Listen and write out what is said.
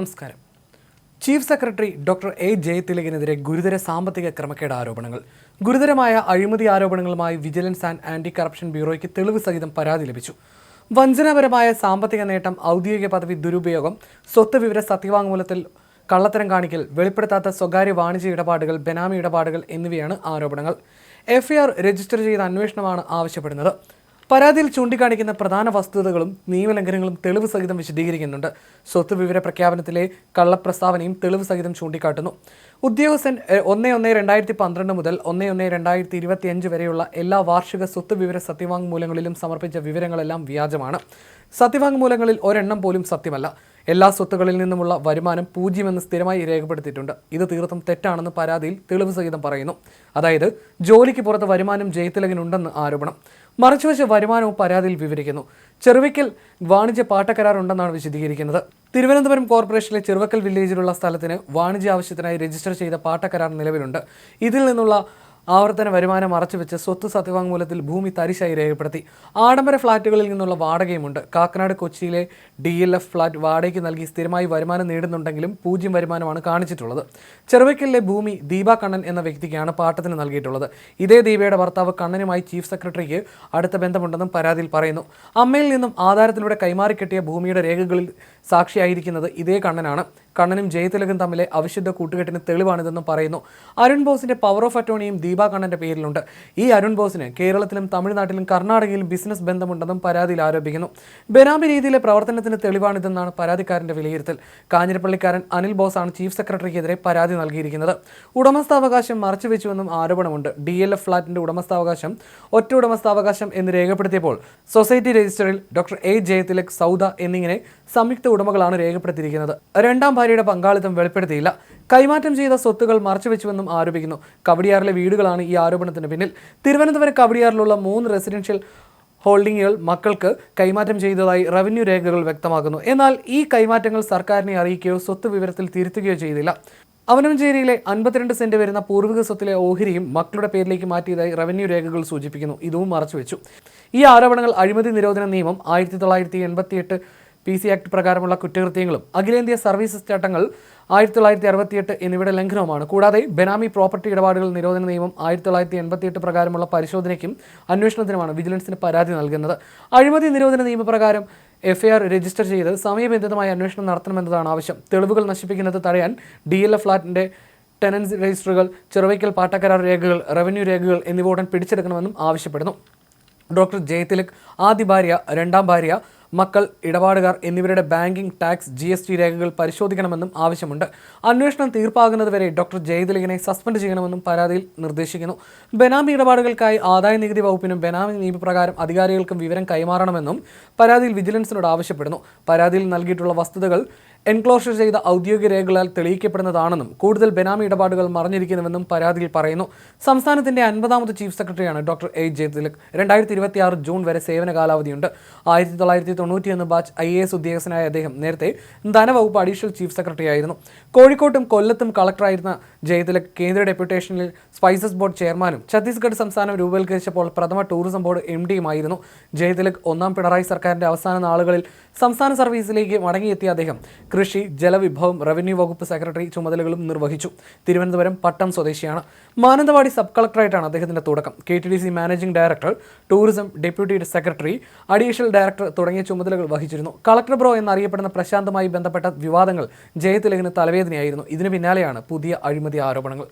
നമസ്കാരം. Chief secretary doctor A ജയതിലകിനെതിരെ ഗുരുതര സാമ്പത്തിക ക്രമക്കേട് ആരോപണങ്ങൾ. ഗുരുതരമായ അഴിമതി ആരോപണങ്ങളുമായി വിജിലൻസ് ആൻഡ് ആന്റി കറപ്ഷൻ ബ്യൂറോയ്ക്ക് തെളിവ് സഹിതം പരാതി ലഭിച്ചു. വഞ്ചനാപരമായ സാമ്പത്തിക നേട്ടം ഔദ്യോഗിക പദവി ദുരുപയോഗം സ്വത്ത് വിവര സത്യവാങ്മൂലത്തിൽ കള്ളത്തരം കാണിക്കൽ വെളിപ്പെടുത്താത്ത സ്വകാര്യ വാണിജ്യ ഇടപാടുകൾ ബെനാമി ഇടപാടുകൾ എന്നിവയാണ് ആരോപണങ്ങൾ. എഫ്ഐആർ രജിസ്റ്റർ ചെയ്ത അന്വേഷണമാണ് ആവശ്യപ്പെടുന്നത്. പരാതിയിൽ ചൂണ്ടിക്കാണിക്കുന്ന പ്രധാന വസ്തുതകളും നിയമലംഘനങ്ങളും തെളിവ് സഹിതം വിശദീകരിക്കുന്നുണ്ട്. സ്വത്ത് വിവര പ്രഖ്യാപനത്തിലെ കള്ളപ്രസ്താവനയും തെളിവ് സഹിതം ചൂണ്ടിക്കാട്ടുന്നു. ഉദ്യോഗസ്ഥൻ ഒന്ന് ഒന്ന് രണ്ടായിരത്തി പന്ത്രണ്ട് മുതൽ ഒന്ന് ഒന്ന് രണ്ടായിരത്തി ഇരുപത്തി അഞ്ച് വരെയുള്ള എല്ലാ വാർഷിക സ്വത്ത് വിവര സത്യവാങ്മൂലങ്ങളിലും സമർപ്പിച്ച വിവരങ്ങളെല്ലാം വ്യാജമാണ്. സത്യവാങ്മൂലങ്ങളിൽ ഒരെണ്ണം പോലും സത്യമല്ല. എല്ലാ സ്വത്തുകളിൽ നിന്നുമുള്ള വരുമാനം പൂജ്യമെന്ന് സ്ഥിരമായി രേഖപ്പെടുത്തിയിട്ടുണ്ട്. ഇത് തീർത്തും തെറ്റാണെന്ന് പരാതിയിൽ തെളിവ് സഹിതം പറയുന്നു. അതായത് ജോലിക്ക് പുറത്ത് വരുമാനം ജയതിലകനുണ്ടെന്ന് ആരോപണം. മറിച്ചുവെച്ച് വരുമാനവും പരാതിയിൽ വിവരിക്കുന്നു. ചെറുവയ്ക്കൽ വാണിജ്യ പാട്ടക്കരാർ ഉണ്ടെന്നാണ് വിശദീകരിക്കുന്നത്. തിരുവനന്തപുരം കോർപ്പറേഷനിലെ ചെറുവക്കൽ വില്ലേജിലുള്ള സ്ഥലത്തിന് വാണിജ്യ ആവശ്യത്തിനായി രജിസ്റ്റർ ചെയ്ത പാട്ടക്കരാർ നിലവിലുണ്ട്. ഇതിൽ നിന്നുള്ള ആവർത്തന വരുമാനം മറച്ചുവെച്ച് സ്വത്ത് സത്യവാങ്മൂലത്തിൽ ഭൂമി തരിശായി രേഖപ്പെടുത്തി. ആഡംബര ഫ്ളാറ്റുകളിൽ നിന്നുള്ള വാടകയുമുണ്ട്. കാക്കനാട് കൊച്ചിയിലെ ഡി എൽ എഫ് ഫ്ളാറ്റ് വാടകയ്ക്ക് നൽകി സ്ഥിരമായി വരുമാനം നേടുന്നുണ്ടെങ്കിലും പൂജ്യം വരുമാനമാണ് കാണിച്ചിട്ടുള്ളത്. ചെറുവയ്ക്കലിലെ ഭൂമി ദീപ കണ്ണൻ എന്ന വ്യക്തിക്കാണ് പാട്ടത്തിന് നൽകിയിട്ടുള്ളത്. ഇതേ ദീപയുടെ ഭർത്താവ് കണ്ണനുമായി ചീഫ് സെക്രട്ടറിക്ക് അടുത്ത ബന്ധമുണ്ടെന്നും പരാതിയിൽ പറയുന്നു. അമ്മയിൽ നിന്നും ആധാരത്തിലൂടെ കൈമാറിക്കെട്ടിയ ഭൂമിയുടെ രേഖകളിൽ സാക്ഷിയായിരിക്കുന്നത് ഇതേ കണ്ണനാണ്. കണ്ണനും ജയതിലകും തമ്മിലെ അവിശുദ്ധ കൂട്ടുകെട്ടിന് തെളിവാണിതെന്നും പറയുന്നു. അരുൺ ബോസിന്റെ പവർ ഓഫ് അറ്റോണിയും ദീപ കണ്ണന്റെ പേരിലുണ്ട്. ഈ അരുൺ ബോസിന് കേരളത്തിലും തമിഴ്നാട്ടിലും കർണാടകയിലും ബിസിനസ് ബന്ധമുണ്ടെന്നും പരാതിയിൽ ആരോപിക്കുന്നു. ബെനാമി രീതിയിലെ പ്രവർത്തനത്തിന് തെളിവാണിതെന്നാണ് പരാതിക്കാരന്റെ വിലയിരുത്തൽ. കാഞ്ഞിരപ്പള്ളിക്കാരൻ അനിൽ ബോസാണ് ചീഫ് സെക്രട്ടറിക്കെതിരെ പരാതി നൽകിയിരിക്കുന്നത്. ഉടമസ്ഥാവകാശം മറച്ചുവെച്ചുവെന്നും ആരോപണമുണ്ട്. ഡി എൽ എഫ് ഫ്ളാറ്റിന്റെ ഉടമസ്ഥാവകാശം ഒറ്റ ഉടമസ്ഥാവകാശം എന്ന് രേഖപ്പെടുത്തിയപ്പോൾ സൊസൈറ്റി രജിസ്റ്ററിൽ ഡോക്ടർ എ ജയതിലക് സൗദ എന്നിങ്ങനെ സംയുക്ത ഉടമകളാണ് രേഖപ്പെടുത്തിയിരിക്കുന്നത്. രണ്ടാം ഭാര്യയുടെ പങ്കാളിത്തം വെളിപ്പെടുത്തിയില്ല. കൈമാറ്റം ചെയ്ത സ്വത്തുകൾ മറച്ചുവെച്ചുവെന്നും ആരോപിക്കുന്നു. കവടിയാറിലെ വീടുകളാണ് ഈ ആരോപണത്തിന് പിന്നിൽ. തിരുവനന്തപുരം കവടിയാറിലുള്ള മൂന്ന് റെസിഡൻഷ്യൽ ഹോൾഡിംഗുകൾ മക്കൾക്ക് കൈമാറ്റം ചെയ്തതായി റവന്യൂ രേഖകൾ വ്യക്തമാക്കുന്നു. എന്നാൽ ഈ കൈമാറ്റങ്ങൾ സർക്കാരിനെ അറിയിക്കുകയോ സ്വത്ത് വിവരത്തിൽ തിരുത്തുകയോ ചെയ്തില്ല. അവനംചേരിയിലെ അൻപത്തിരണ്ട് സെന്റ് വരുന്ന പൂർവിക സ്വത്തിലെ ഓഹരിയും മക്കളുടെ പേരിലേക്ക് മാറ്റിയതായി റവന്യൂ രേഖകൾ സൂചിപ്പിക്കുന്നു. ഇതും മറച്ചുവെച്ചു. ഈ ആരോപണങ്ങൾ അഴിമതി നിരോധന നിയമം ആയിരത്തി തൊള്ളായിരത്തി എൺപത്തിയെട്ട് പി സി ആക്ട് പ്രകാരമുള്ള കുറ്റകൃത്യങ്ങളും അഖിലേന്ത്യാ സർവീസസ് ചട്ടങ്ങൾ ആയിരത്തി തൊള്ളായിരത്തി അറുപത്തിയെട്ട് എന്നിവയുടെ ലംഘനവുമാണ്. കൂടാതെ ബെനാമി പ്രോപ്പർട്ടി ഇടപാടുകൾ നിരോധന നിയമം ആയിരത്തി തൊള്ളായിരത്തി എൺപത്തിയെട്ട് പ്രകാരമുള്ള പരിശോധനയ്ക്കും അന്വേഷണത്തിനുമാണ് വിജിലൻസിന് പരാതി നൽകുന്നത്. അഴിമതി നിരോധന നിയമപ്രകാരം എഫ്ഐആർ രജിസ്റ്റർ ചെയ്ത് സമയബന്ധിതമായ അന്വേഷണം നടത്തണമെന്നതാണ് ആവശ്യം. തെളിവുകൾ നശിപ്പിക്കുന്നത് തടയാൻ ഡി എൽ എഫ് ഫ്ലാറ്റിന്റെ ടെനൻസ് രജിസ്റ്ററുകൾ ചെറുവയ്ക്കൽ പാട്ടക്കരാർ രേഖകൾ റവന്യൂ രേഖകൾ എന്നിവ ഉടൻ പിടിച്ചെടുക്കണമെന്നും ആവശ്യപ്പെടുന്നു. ഡോക്ടർ ജയതിലക് ആദ്യ ഭാര്യ രണ്ടാം ഭാര്യ മക്കൾ ഇടപാടുകാർ എന്നിവരുടെ banking tax G S T രേഖകൾ പരിശോധിക്കണമെന്നും ആവശ്യമുണ്ട്. അന്വേഷണം തീർപ്പാകുന്നതുവരെ ഡോക്ടർ ജയതിലകിനെ സസ്പെൻഡ് ചെയ്യണമെന്നും പരാതിയിൽ നിർദ്ദേശിക്കുന്നു. ബെനാമി ഇടപാടുകൾക്കായി ആദായ നികുതി വകുപ്പിനും ബെനാമി നിയമപ്രകാരം അധികാരികൾക്കും വിവരം കൈമാറണമെന്നും പരാതിയിൽ വിജിലൻസിനോട് ആവശ്യപ്പെടുന്നു. പരാതിയിൽ നൽകിയിട്ടുള്ള വസ്തുതകൾ എൻക്ലോഷർ ചെയ്ത ഔദ്യോഗിക രേഖകളാൽ തെളിയിക്കപ്പെടുന്നതാണെന്നും കൂടുതൽ ബെനാമി ഇടപാടുകൾ മറിഞ്ഞിരിക്കുന്നുവെന്നും പരാതിയിൽ പറയുന്നു. സംസ്ഥാനത്തിന്റെ അൻപതാമത് ചീഫ് സെക്രട്ടറിയാണ് ഡോക്ടർ എ ജയതിലക് രണ്ടായിരത്തി ഇരുപത്തി ആറ് ജൂൺ വരെ സേവന കാലാവധിയുണ്ട്. ആയിരത്തി തൊള്ളായിരത്തി തൊണ്ണൂറ്റിയൊന്ന് ബാച്ച് ഐ എ എസ് ഉദ്യോഗസ്ഥനായ അദ്ദേഹം നേരത്തെ ധനവകുപ്പ് അഡീഷണൽ ചീഫ് സെക്രട്ടറി ആയിരുന്നു കോഴിക്കോട്ടും കൊല്ലത്തും കളക്ടറായിരുന്ന ജയതിലക് കേന്ദ്ര ഡെപ്യൂട്ടേഷനിൽ സ്പൈസസ് ബോർഡ് ചെയർമാനും ഛത്തീസ്ഗഡ് സംസ്ഥാനം രൂപവൽക്കരിച്ചപ്പോൾ പ്രഥമ ടൂറിസം ബോർഡ് എം ഡിയുമായിരുന്നു ജയതിലക് ഒന്നാം പിണറായി സർക്കാരിന്റെ അവസാന നാളുകളിൽ സംസ്ഥാന സർവീസിലേക്ക് മടങ്ങിയെത്തിയ അദ്ദേഹം കൃഷി ജലവിഭവം റവന്യൂ വകുപ്പ് സെക്രട്ടറി ചുമതലകളും നിർവഹിച്ചു. തിരുവനന്തപുരം പട്ടം സ്വദേശിയാണ്. മാനന്തവാടി സബ് കളക്ടറായിട്ടാണ് അദ്ദേഹത്തിന്റെ തുടക്കം. K T D C managing director tourism deputy secretary additional director തുടങ്ങിയ ചുമതലകൾ വഹിച്ചിരുന്നു. കളക്ടർ ബ്രോ എന്നറിയപ്പെടുന്ന പ്രശാന്തമായി ബന്ധപ്പെട്ട വിവാദങ്ങൾ ജയതിലകന് തലവേദനയായിരുന്നു. ഇതിനു പിന്നാലെയാണ് പുതിയ അഴിമതി ആരോപണങ്ങൾ.